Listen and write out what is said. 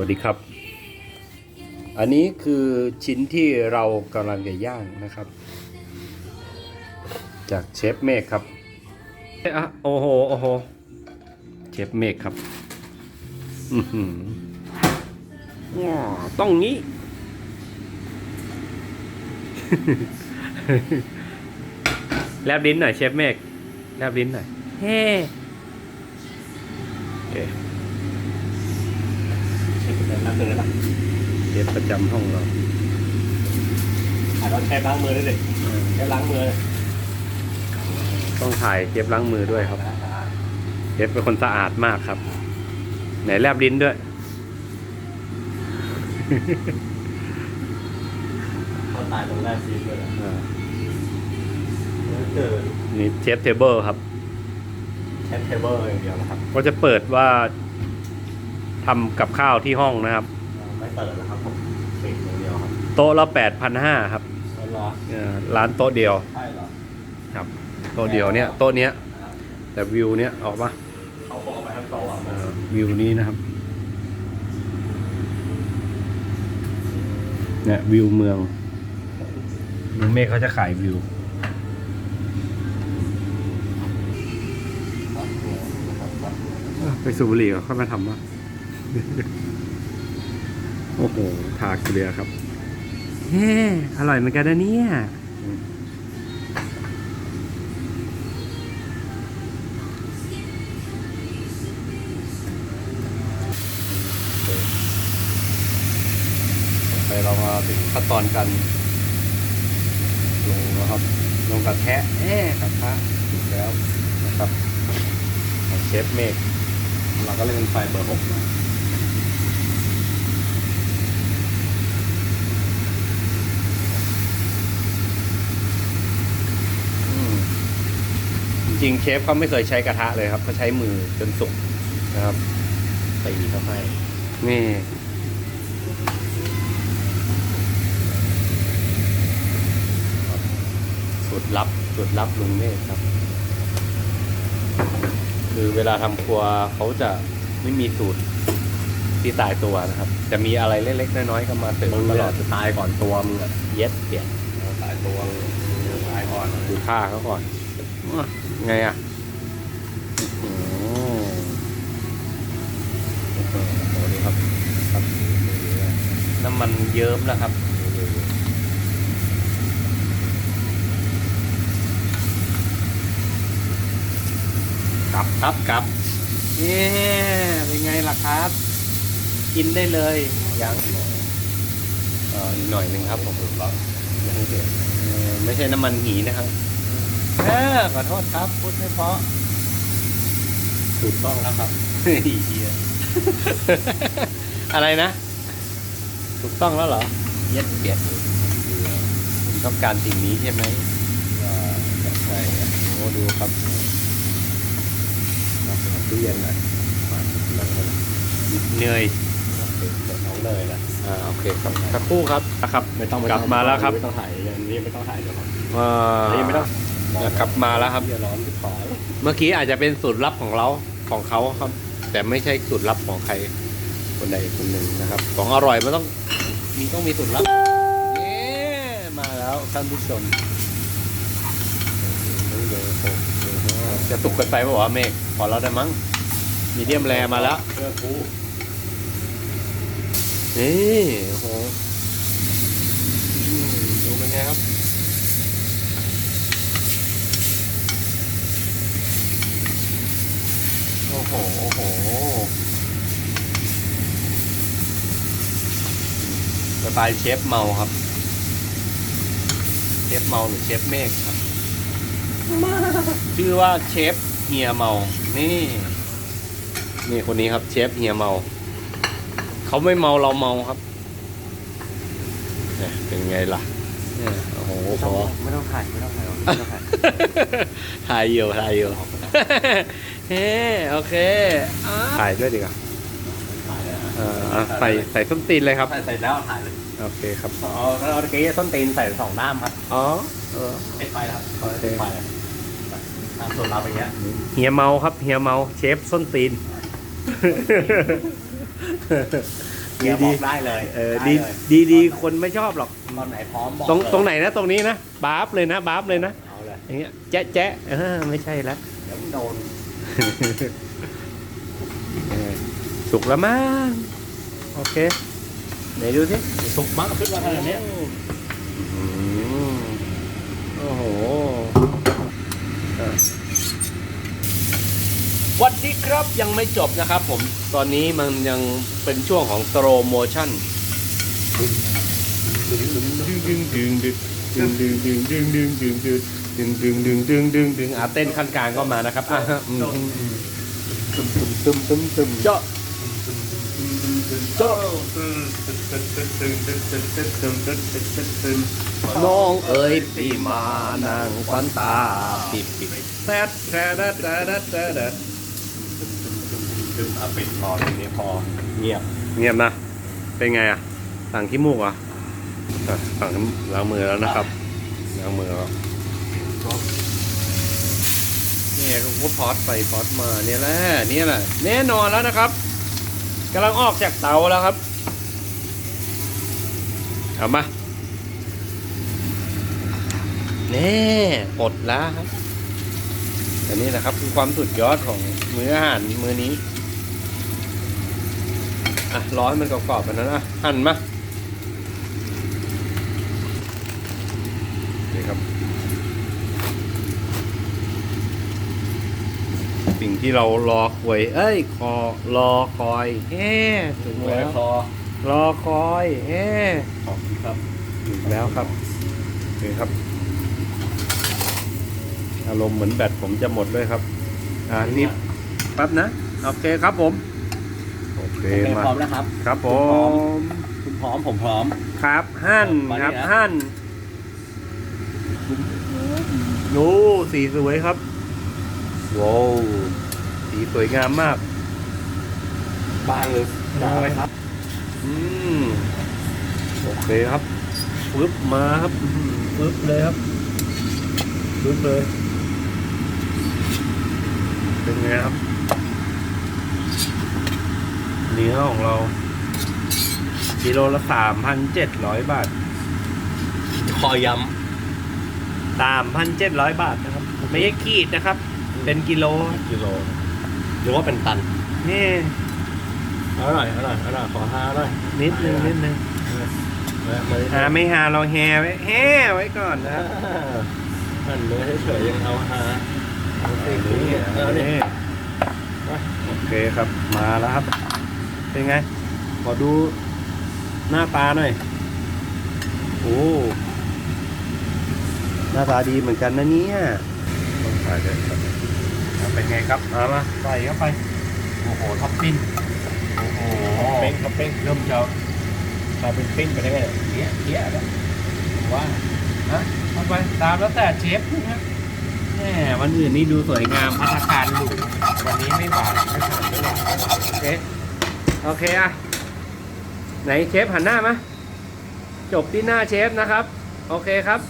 วัสดีครับ อันนี้คือชิ้นที่เรากำลังจะย่างนะครับ จากเชฟเมฆครับเอะอะโอ้โหโอ้โหเชฟเมฆครับอือหือว้าวต้องงี้ แลบลิ้นหน่อยเชฟเมฆแลบลิ้นหน่อยเฮ้ โอเคล้างมือละเชฟประจำห้องเราอะเราใช้ล้างมือด้วยดิใช้ล้างมือเลยต้องถ่ายเชฟล้างมือด้วยครับเชฟเป็นคนสะอาดมากครับ ไหนแลบลิ้นด้วย เขาตายตรงหน้าซีฟเลยนะอ่าเกิดนี่เชฟเทเบิลครับแคทเทเบิลอย่างเดียวนะครับ ก็จะเปิดว่า ทำกับข้าวที่ห้องนะครับ ไม่เปิดนะครับผมปิดอย่างเดียวครับโต๊ะละแปดพันห้าครับอ๋อเหรอเอ่อร้านโต๊ะเดียวใช่เหรอครับโต๊ะเดียวเนี่ยโต๊ะเนี้ยแต่วิวเนี้ยออกปะเขาบอกไปทั้งโต๊ะอะเอ่อวิวนี้นะครับเนี่ยวิวเมืองลุงเมฆเขาจะขายวิว ไปสูบบุหรี่ก็ค่อยมาทำวะ โอ้โห ทาเกลือครับเฮ้อร่อยเหมือนกันนะเนี่ย ไปเรามาถึงขั้นตอนการลงนะครับ ลงกระแทะเอ๊ะกระทะถึงแล้วนะครับของเชฟเมฆเราก็เล่นไฟเบอร์หกนะ จริงๆเชฟเขาไม่เคยใช้กระทะเลยครับเขาใช้มือจนสุกนะครับตีเข้าไปนี่สูตรลับสูตรลับลุงเมฆครับ คือเวลาทำครัวเขาจะไม่มีสูตรที่ตายตัวนะครับ จะมีอะไรเล็กๆน้อยๆก็มาเสริมมึงตตลลออดดจะตายก่อนตัวมึงอะเย็ดเปลี่ยนตายตัวตายก่อนดูท่าเขาก่อนว้า ไงอะอ๋อโอ้โหนี่ครับครับน้ำมันเยิ้มนะครับกลับครับกลับเย้เป็นไงล่ะครับ กินได้เลยยังอีกหน่อยหนึ่งครับผมยังไม่เดือดเอ่อไม่ใช่น้ำมันหีนะครับ เออขอโทษครับพูดไม่เพราะถูกต้องแล้วครับเฮ้ยเหี้ยอะไรนะ ถูกต้องแล้วเหรอ เย็ดเปียดคุณต้องการสิ่งนี้ใช่ไหมใช่ครับโอ้ดูครับมาเปิดตู้เย็นหน่อยเหนื่อยเดี๋ยวน้องเลยนะอ่าโอเคครับสักครู่ครับนะครับ ไม่ต้องกลับมาแล้วครับไม่ต้องถ่ายอันนี้ไม่ต้องถ่ายเดี๋ยวก่อนอ่าอันนี้ไม่ต้อง กลับมาแล้วครับ ร้อนที่ขอเมื่อกี้อาจจะเป็นสูตรลับของเราของเขาครับ แต่ไม่ใช่สูตรลับของใครคนใดคนหนึ่งนะครับ ของอร่อยมันต้องมีต้องมีสูตรลับเย้มาแล้วท่านผู้ชมจะสุกเกันไปป่าวะเมฆพอแล้วได้มั้งมีเดียมแรมาแล้วเพื่อกูนี่โอ้โหดูเป็นไงครับ โอ้โหโอ้โหสไตล์เชฟเมาครับ เชฟเมาหรือเชฟเมฆครับชื่อว่าเชฟเฮียเมา นี่ นี่คนนี้ครับ เชฟเฮียเมา เขาไม่เมาเราเมาครับเนี่ยเป็นไงล่ะเนี่ยโอ้โหขอไม่ต้องถ่ายไม่ต้องถ่ายไม่ต้องถ่าย ถ่ายอยู่ถ่ายอยู่ เฮ้โอเคถ่ายด้วยดีกว่าเอ่ออะใส่ใส่ส้นตีนเลยครับ ถ่ายเสร็จแล้วถ่ายเลยโอเคครับ เอาเอาตะกี้ส้นตีนใส่สองด้ามครับอ๋อเออ ไอ้ไฟครับไอ้ไฟตามส่วนเราไปเงี้ยเฮียเมาครับ เฮียเมาเชฟส้นตีนเฮียบอกได้เลยเออได้ดีเลยดีดีคนไม่ชอบหรอก ตอนไหนพร้อมบอกตรงเลยตรงไหนนะตรงนี้นะบาฟเลยนะบาฟเลยนะเอาเลยอย่างเงี้ยแจ๊ะแจ๊ะเออไม่ใช่แล้วเดี๋ยวมัน โดนเออสุกแล้วมั้งโอเคไหนดูสิสุกมากขึ้นมาขนาดเนี้ยอืมโอ้โหอะสวัสดีครับยังไม่จบนะครับผม ตอนนี้มันยังเป็นช่วงของ slow motion ดึงดึงดึงดึงดึงดึงดึงดึงดึงดึงดึง ดึงดึงดึงดึงดึงดึงอะเต้นขั้นกลางก็มานะครับอะอืมอืมอืมตึมตึมตึมตึมตึมเจาะเจาะน้องเอ๋ยพี่มานางฟันตาปิดปิดแซดแซดแซดแซดแซดแซดดึงเอาปิดพอทีนี้พอเงียบเงียบนะเป็นไงอะสั่งขี้มูกเหรออะสั่งล้างมือแล้วนะครับล้างมือแล้ว เนี่ยก็พอดไปพอดมาเนี่ยแหละเนี่ยแหละแน่นอนแล้วนะครับกำลังออกจากเตาแล้วครับ เอามาเน่ปลดแล้วครับอันนี้นะครับคือความสุดยอดของมื้ออาหารมื้อนี้อะร้อยมันกรอบๆแบบนั้นอะหั่นมานี่ครับ สิ่งที่เรารอคอยเอ้ยคอรอคอยแฮ่ถึงแล้แล้วพอรอคอยแฮ่ขอบคุณครับถึงแล้วครับนี่ครับ อารมณ์เหมือนแบตผมจะหมดเลยครับอ่านี่แป๊บนะโอเคครับผมโอเคโอเคมาพร้อมแล้วครับ ครับผมคุณพร้อมผมพร้อมครับหั่นมานี่ครับนะหั่นโอ้สีสวยครับ ว้าวสีสวยงามมาก บางเลยได้ครับ อืมโอเคครับปึ๊บมาครับอื้อหือปึ๊บเลยครับปึ๊บเลย เป็นไงครับเนื้อของเรากิโลละสามพันเจ็ดร้อยบาทคอยสามพันเจ็ดร้อยบาทนะครับ ไม่ใช่ขีดนะครับ เป็นกิโลำกิโลหรือว่าเป็นตันนี่อร่อยอร่อยอร่อยขอห้าอร่อยนิดนึงนิดนึงมาหาไม่หาเราแฮไว้แฮไว้ก่อนนะครับมันเนื้อเฉยๆยังเอาฮาเอาสินี่เอาดินี่โอเคครับมาแล้วครับ เป็นไง ขอดูหน้าตาหน่อยโอ้หน้าตาดีเหมือนกันนะเนี่ยต้องถ่ายด้วยครับอะ เป็นไงครับเอามาใส่เข้าไป โอ้โหท็อปปิ้งโอ้โหเป้งครับเป้งเริ่มจะกลายเป็นปิ้งไปได้ไงเหี้ยเหี้ยแล้วว่าฮะเอาไปตามแล้วแต่เชฟนะครับแหมวันอื่นนี่ดูสวยงามพัฒการหรูวันนี้ไม่หวานไม่หวานไม่หวานไม่หวานโอเคโอเคอะไหนเชฟหันหน้ามาจบที่หน้าเชฟนะครับ โอเคครับ